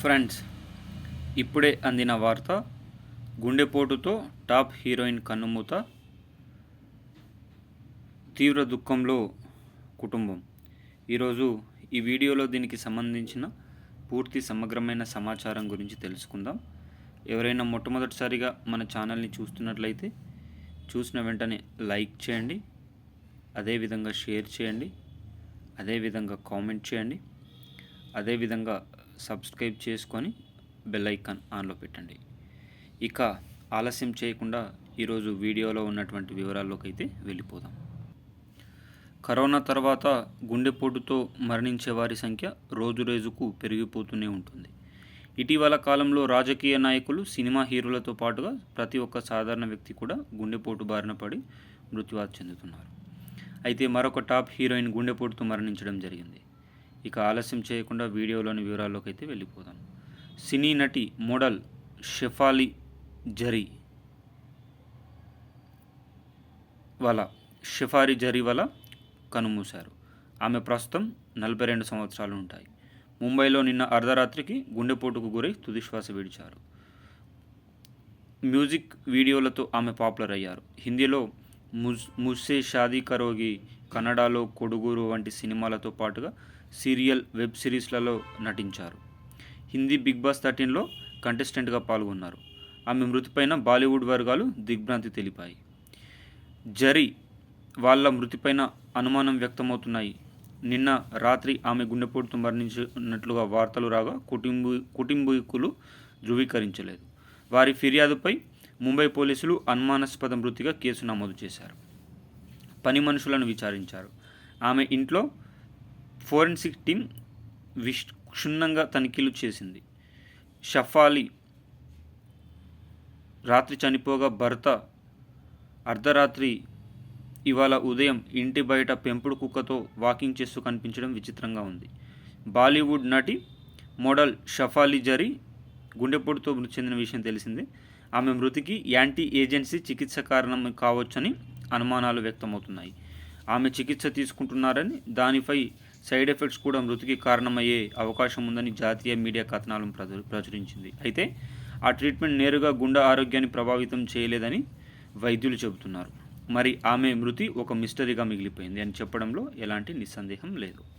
Friends ఇప్పుడే అందిన వార్త గుండెపోటుతో టాప్ హీరోయిన్ కన్నుమూత తీవ్ర దుఃఖంలో కుటుంబం. ఈరోజు ఈ వీడియోలో దీనికి సంబంధించిన పూర్తి సమగ్రమైన సమాచారం గురించి తెలుసుకుందాం. ఎవరైనా మొట్టమొదటిసారిగా మన ఛానల్ని చూస్తున్నట్లయితే చూసిన వెంటనే లైక్ చేయండి అదేవిధంగా షేర్ చేయండి అదేవిధంగా కామెంట్ చేయండి అదేవిధంగా సబ్స్క్రైబ్ చేసుకొని బెల్ ఐకాన్ ఆన్లో పెట్టండి. ఇక ఆలస్యం చేయకుండా ఈరోజు వీడియోలో ఉన్నటువంటి వివరాల్లోకి అయితే వెళ్ళిపోదాం. కరోనా తర్వాత గుండెపోటుతో మరణించే వారి సంఖ్య రోజు రోజుకు పెరిగిపోతూనే ఉంటుంది. ఇటీవల కాలంలో రాజకీయ నాయకులు సినిమా హీరోలతో పాటుగా ప్రతి ఒక్క సాధారణ వ్యక్తి కూడా గుండెపోటు బారిన పడి మృత్యువాత చెందుతున్నారు. అయితే మరొక టాప్ హీరోయిన్ గుండెపోటుతో మరణించడం జరిగింది. ఇక ఆలస్యం చేయకుండా వీడియోలోని వివరాల్లోకి అయితే వెళ్ళిపోదాం. సినీ నటి మోడల్ షెఫాలి జరీ వల షెఫారి జరీ వల కనుమూశారు. ఆమె ప్రస్తుతం నలభై రెండు సంవత్సరాలు ఉంటాయి. ముంబైలో నిన్న అర్ధరాత్రికి గుండెపోటుకు గురై తుదిశ్వాస విడిచారు. మ్యూజిక్ వీడియోలతో ఆమె పాపులర్ అయ్యారు. హిందీలో ముజ్ ముస్సే షాదీ కరోగి కన్నడలో కొడుగురు వంటి సినిమాలతో పాటుగా సీరియల్ వెబ్ సిరీస్లలో నటించారు. హిందీ బిగ్ బాస్ థర్టీన్లో కంటెస్టెంట్గా పాల్గొన్నారు. ఆమె మృతిపైన బాలీవుడ్ వర్గాలు దిగ్భ్రాంతి తెలిపాయి. జరి వాళ్ళ మృతిపైన అనుమానం వ్యక్తమవుతున్నాయి. నిన్న రాత్రి ఆమె గుండెపోటుతో మరణించినట్లుగా వార్తలు రాగా కుటుంబ కుటుంబీకులు ధృవీకరించలేదు. వారి ఫిర్యాదుపై ముంబై పోలీసులు అనుమానాస్పద మృతిగా కేసు నమోదు చేశారు. పని మనుషులను విచారించారు. ఆమె ఇంట్లో ఫోరెన్సిక్ టీం విష్ క్షుణ్ణంగా తనిఖీలు చేసింది. షఫాలి రాత్రి చనిపోగా భర్త అర్ధరాత్రి ఇవాళ ఉదయం ఇంటి బయట పెంపుడు కుక్కతో వాకింగ్ చేస్తూ కనిపించడం విచిత్రంగా ఉంది. బాలీవుడ్ నటి మోడల్ షఫాలి జరీ గుండెపోటుతో మృతి చెందిన విషయం తెలిసిందే. ఆమె మృతికి యాంటీ ఏజెన్సీ చికిత్స కారణం కావచ్చని అనుమానాలు వ్యక్తమవుతున్నాయి. ఆమె చికిత్స తీసుకుంటున్నారని దానిపై సైడ్ ఎఫెక్ట్స్ కూడా మృతికి కారణమయ్యే అవకాశం ఉందని జాతీయ మీడియా కథనాలను ప్రచురించింది. అయితే ఆ ట్రీట్మెంట్ నేరుగా గుండె ఆరోగ్యాన్ని ప్రభావితం చేయలేదని వైద్యులు చెబుతున్నారు. మరి ఆమె మృతి ఒక మిస్టరీగా మిగిలిపోయింది అని చెప్పడంలో ఎలాంటి నిస్సందేహం లేదు.